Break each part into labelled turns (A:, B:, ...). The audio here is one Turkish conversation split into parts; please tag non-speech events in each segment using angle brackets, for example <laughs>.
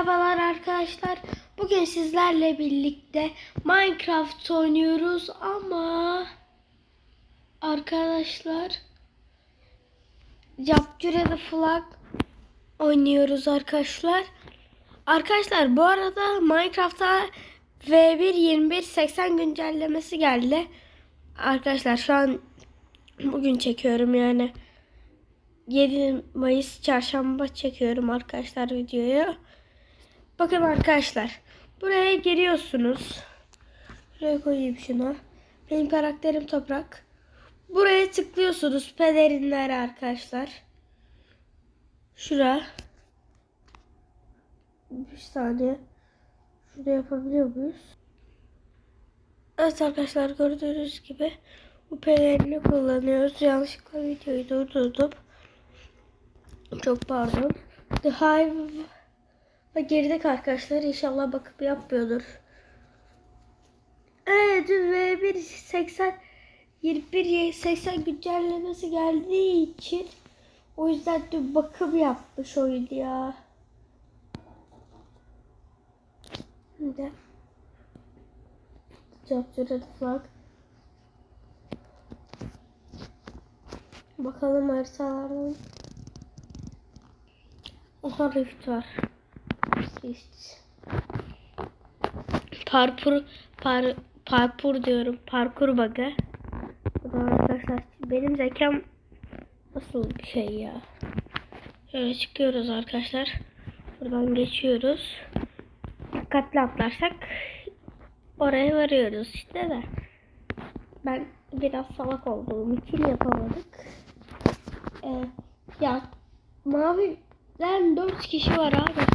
A: Merhabalar arkadaşlar. Bugün sizlerle birlikte Minecraft oynuyoruz ama arkadaşlar Capture the Flag oynuyoruz arkadaşlar. Arkadaşlar bu arada Minecraft'a V1.21.80 güncellemesi geldi. Arkadaşlar şu an bugün çekiyorum yani. 7 Mayıs çarşamba çekiyorum arkadaşlar videoyu. Bakın arkadaşlar. Buraya giriyorsunuz. Buraya koyayım şunu. Benim karakterim toprak. Buraya tıklıyorsunuz pelerinler arkadaşlar. Şura. Bir saniye. Şurada yapabiliyor muyuz? Evet arkadaşlar gördüğünüz gibi bu pelerini kullanıyoruz. Yanlışlıkla videoyu durdurdum. Çok pardon. The Hive girdik arkadaşlar. İnşallah bakıp yapmıyordur. Evet dün V1 80 21 80 güncellemesi geldiği için o yüzden dün bakım yapmış oyun ya. Şimdi Capture the flag. Bakalım haritalardan. Oha rift var. Parkur par, parkur diyorum. Parkur bug'ı. Bu da arkadaşlar benim zekam nasıl bir şey ya. Şöyle çıkıyoruz arkadaşlar. Buradan geçiyoruz. Dikkatli atlarsak oraya varıyoruz işte de. Ben biraz salak olduğum için yapamadık. Ee, ya mavi Lan 4 kişi var abi.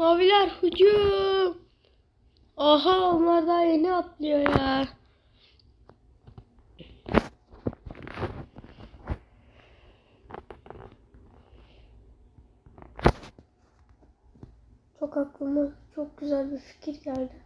A: Maviler hücum. Aha onlar daha yeni atlıyor ya. Çok aklıma çok güzel bir fikir geldi.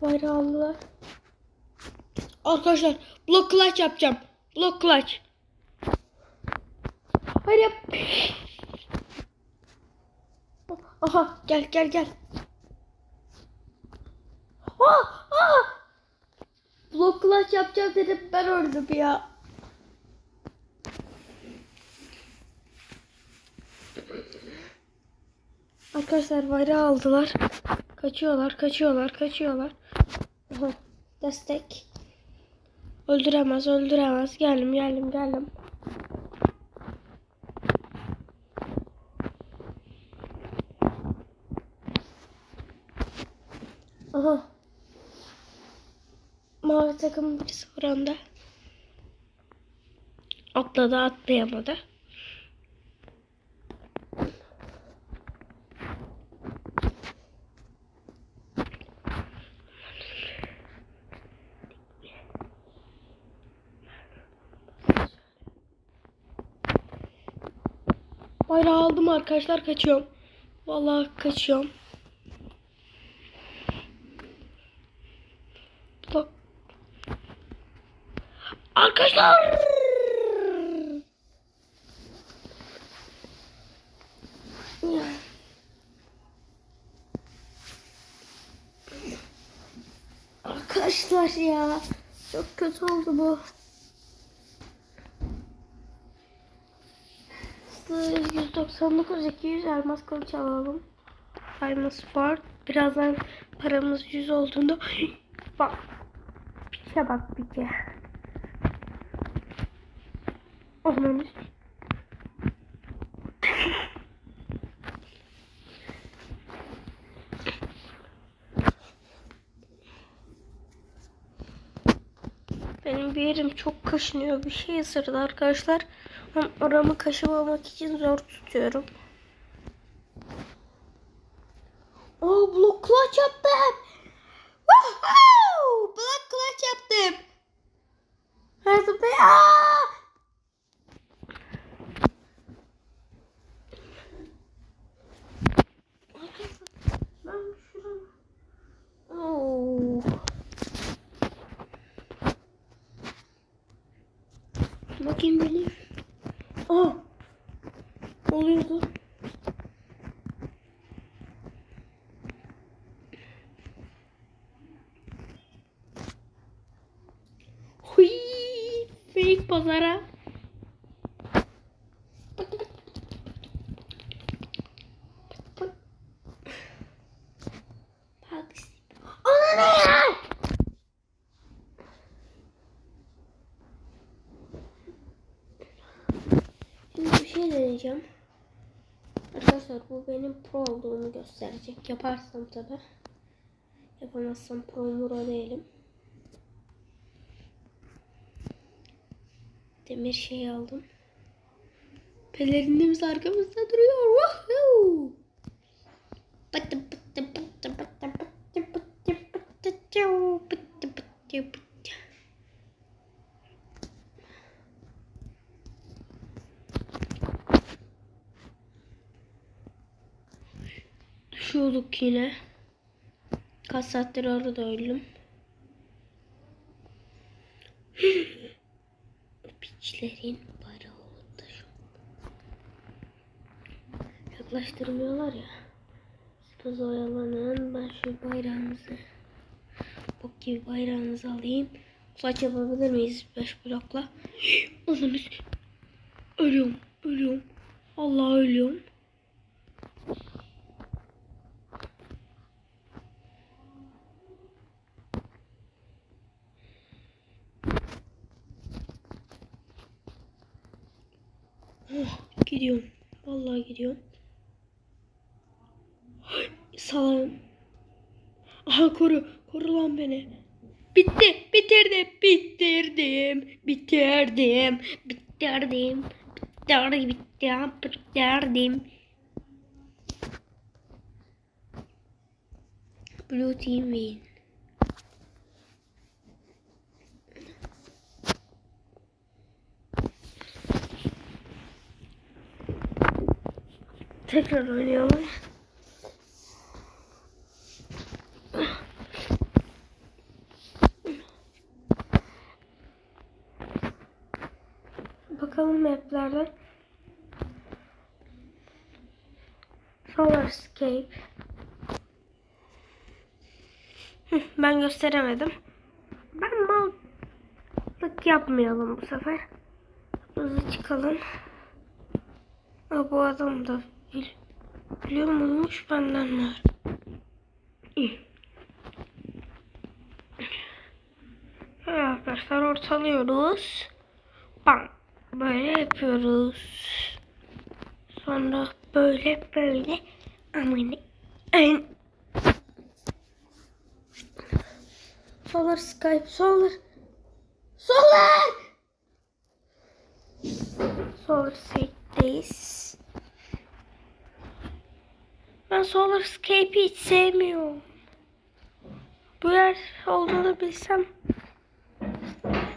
A: Bayrağı aldılar. Arkadaşlar blok clutch yapacağım. Blok clutch. Hayır yap. Aha gel gel gel. Aa, aa. Blok clutch yapacağım dedim ben öldüm ya. Arkadaşlar bayrağı aldılar. Kaçıyorlar, kaçıyorlar, kaçıyorlar. Aha, destek. Öldüremez, öldüremez. Geldim, geldim, geldim. Aha. Mavi takım birisi oranda. Atladı, atlayamadı. Bayrağı aldım arkadaşlar kaçıyorum. Vallahi kaçıyorum. Bak. Arkadaşlar. Arkadaşlar ya. Çok kötü oldu bu. 199 200 elmas kılıç alalım. Elmas var. Birazdan paramız 100 olduğunda <gasps> bak. Piçe bak piçe. Anlamış. Benim bir yerim çok kaşınıyor. Bir şey ısırdı arkadaşlar. Ben oramı kaşımamak için zor tutuyorum. Oo blok clutch yaptım. Woohoo! Blok clutch yaptım. Her zıplay. Aa! Pazara. Şey deneyeceğim. Arkadaşlar bu benim pro olduğumu gösterecek. Yaparsam tabi. Yapamazsam pro mura değilim. Demir şey aldım. Pelerinimiz arkamızda duruyor. Woohoo! Pıtı pıtı pıtı pıtı pıtı pıtı pıtı pıtı pıtı pıtı. Düşüyorduk yine. Kaç saattir orada öldüm. Piçlerin para oldu. Yaklaştırmıyorlar ya. Siz oyalanın. Ben şu bayrağınızı bok gibi bayrağınızı alayım. Saç yapabilir miyiz 5 blokla? Ananız. Ölüyorum. Ölüyorum. Allah ölüyorum. Gidiyorum. Vallahi gidiyorum. Salam. Aha koru. Koru lan beni. Bitti. Bitirdim. Bitirdim. Bitirdim. Bitirdim. Bitirdim. Bitirdim. Bitirdim. Blue team win. Tekrar oynayalım. Bakalım maplerden. Hı, Ben gösteremedim. Ben mallık yapmayalım bu sefer. Hızlı çıkalım. Aa, bu adam da biliyor muymuş benden var. Evet arkadaşlar ortalıyoruz. Bam. Böyle yapıyoruz. Sonra böyle böyle. Aman. En. Solar Skype solar. Solar. Solar Skype'deyiz. Ben Solarscape'i hiç sevmiyorum. Bu yer olduğunu bilsem.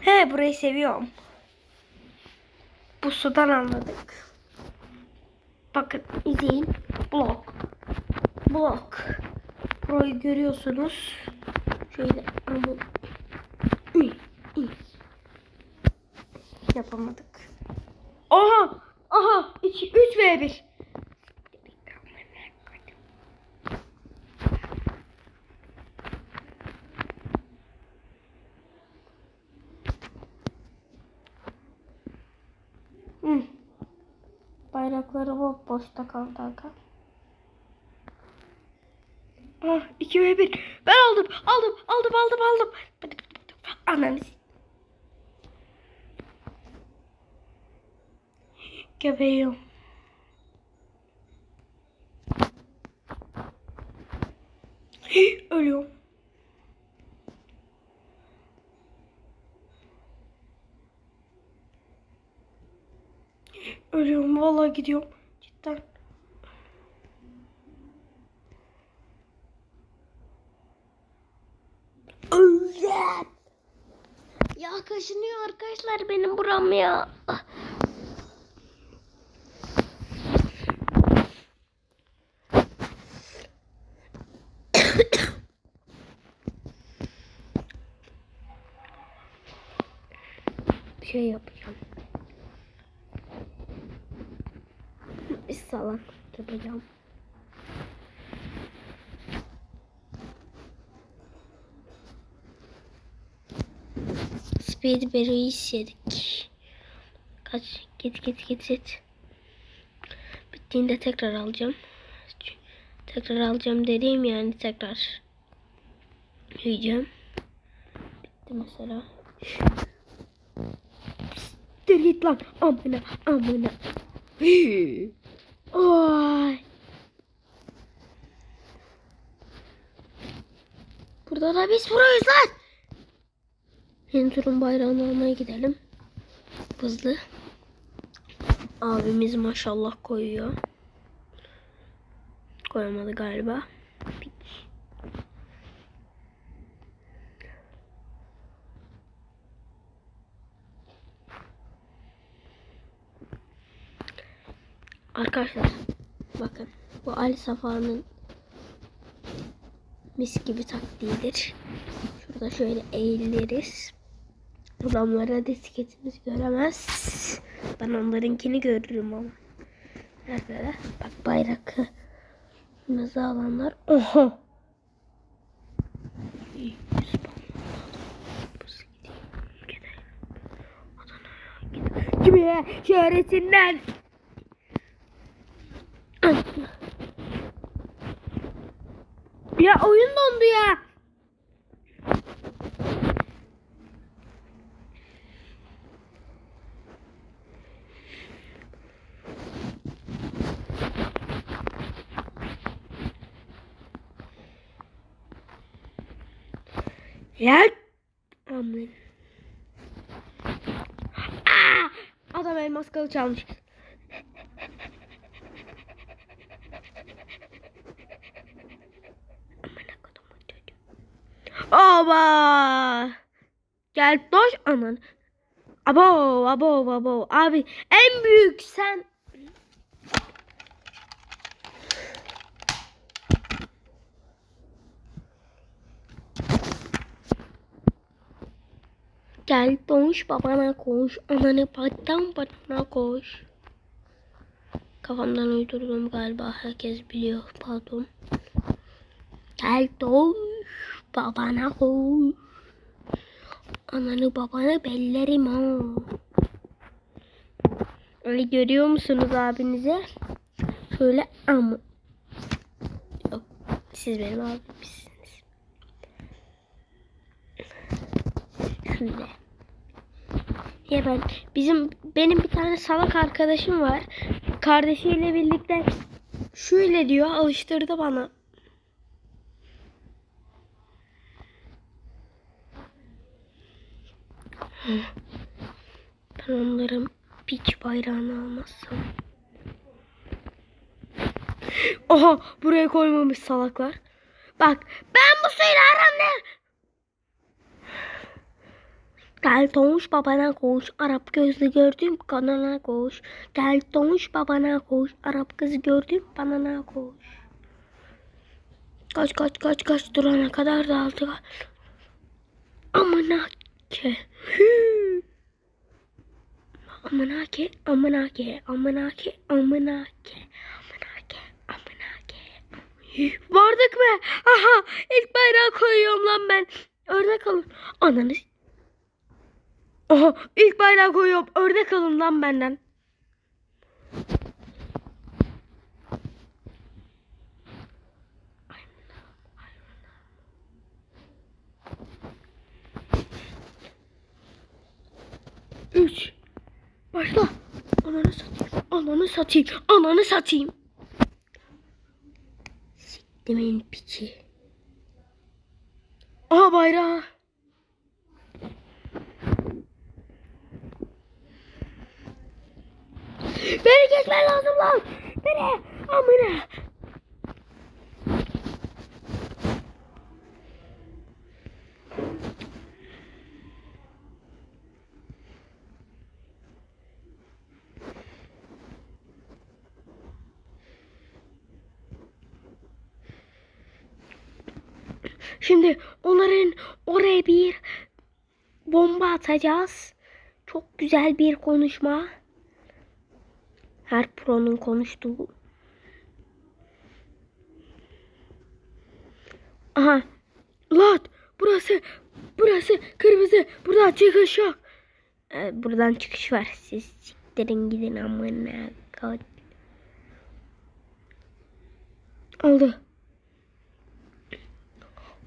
A: He burayı seviyorum. Bu sudan anladık. Bakın izleyin. Blok. Blok. Burayı görüyorsunuz. Şöyle ama yapamadık. Aha! Aha! 3 ve 1. Boşta kaldı aga. Ah 2 ve 1. Ben aldım. Aldım. Aldım aldım aldım. Ananı Geberiyorum. Ölüyorum. Ölüyorum vallahi gidiyorum. Cidden. Öleceğim. Ya kaşınıyor arkadaşlar benim buram ya. Bir şey yapacağım. Salak yapacağım. Speedberry yedik. Kaç git git git git. Bittiğinde tekrar alacağım. Tekrar alacağım dediğim yani tekrar yiyeceğim. Bitti mesela. Dur git lan. Amına amına. <laughs> Oy. Burada da biz proyuz lan. Yeni turun bayrağını almaya gidelim. Hızlı. Abimiz maşallah koyuyor. Koyamadı galiba. Arkadaşlar bakın bu Ali Safa'nın mis gibi taktiğidir. Şurada şöyle eğiliriz. Adamlara disketimiz göremez. Ben onlarınkini görürüm ama. Nerede? Bak bayrak. Kırmızı alanlar. Oha. Kime? Şöhretinden. Ya oyun dondu ya. Ya. Aman. Aa! Adam elmas kılıç almış. Oba! Gel doş aman. Abo abo abo abi en büyük sen. Gel doş babana koş. Ananı pattan patana koş. Kafamdan uydurdum galiba. Herkes biliyor. Pardon. Gel doş babana koş. Ananı babanı bellerim ha. Öyle görüyor musunuz abinize? Şöyle ama. Yok. Siz benim abimsiniz. Şöyle. Ya ben bizim benim bir tane salak arkadaşım var. Kardeşiyle birlikte şöyle diyor alıştırdı bana. Ben onların piç bayrağını almazsam. Oha buraya koymamış salaklar. Bak ben bu suyla aram ne? Gel doğuş babana koş. Arap gözlü gördüm kanana koş. Gel doğuş babana koş. Arap kızı gördüm banana koş. Kaç kaç kaç kaç durana kadar da ke. Hü. Amına ke, amına ke, amına ke, amına ke, amına ke. Vardık mı? Aha ilk bayrağı koyuyorum lan ben. Örnek alın. Ananı Oha ilk bayrağı koyuyorum. Ördek alın lan benden. Üç. Başla. Ananı satayım. Ananı satayım. Ananı satayım. Siktimin piçi. Aha bayrağı. Beni geçmen lazım lan. Beni. Amına. Şimdi onların oraya bir bomba atacağız. Çok güzel bir konuşma. Her pro'nun konuştuğu. Aha. Lat. Burası. Burası kırmızı. Buradan çıkış yok. Ee, buradan çıkış var. Siz Siktirin gidin amına. Oldu.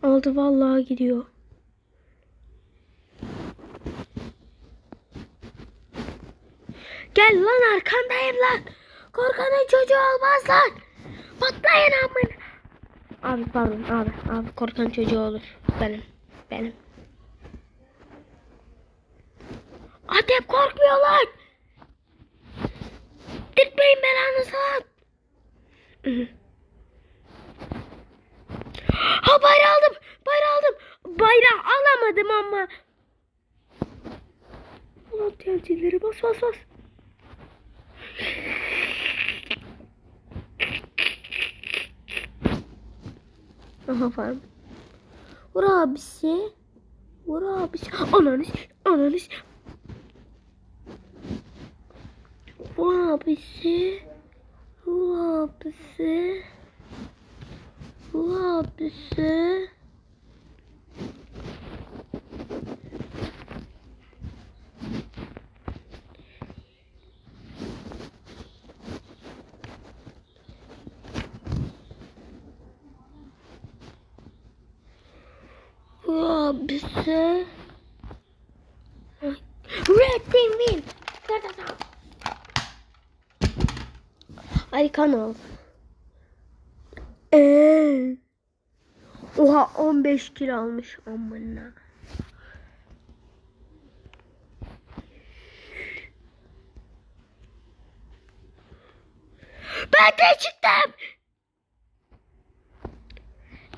A: Oldu vallahi gidiyor. Gel lan arkandayım lan. Korkanın çocuğu olmaz lan. Patlayın amına. Abi pardon abi. Abi korkan çocuğu olur. Benim. Benim. Adem korkmuyor lan. Dirtmeyin belanızı lan. <laughs> Ha bayrağı aldım. Bayrağı aldım. Bayrağı alamadım ama. Ulan TNT'leri bas bas bas. Aha falan. Vur abisi. Vur abisi. Ananız. Ananız. Vur abisi. Vur abisi. Vur abisi. Vur abisi. Red Team win. Ay kanal. Ee. Oha 15 kilo almış amına. Ben de çıktım.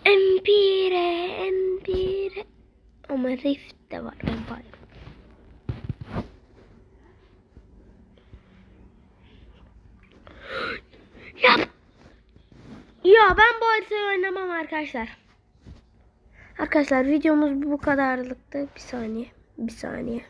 A: Empire, Empire. Ama Rift de var Empire. Yap. Ya ben bu haritayı oynamam arkadaşlar. Arkadaşlar videomuz bu kadarlıktı. Bir saniye. Bir saniye.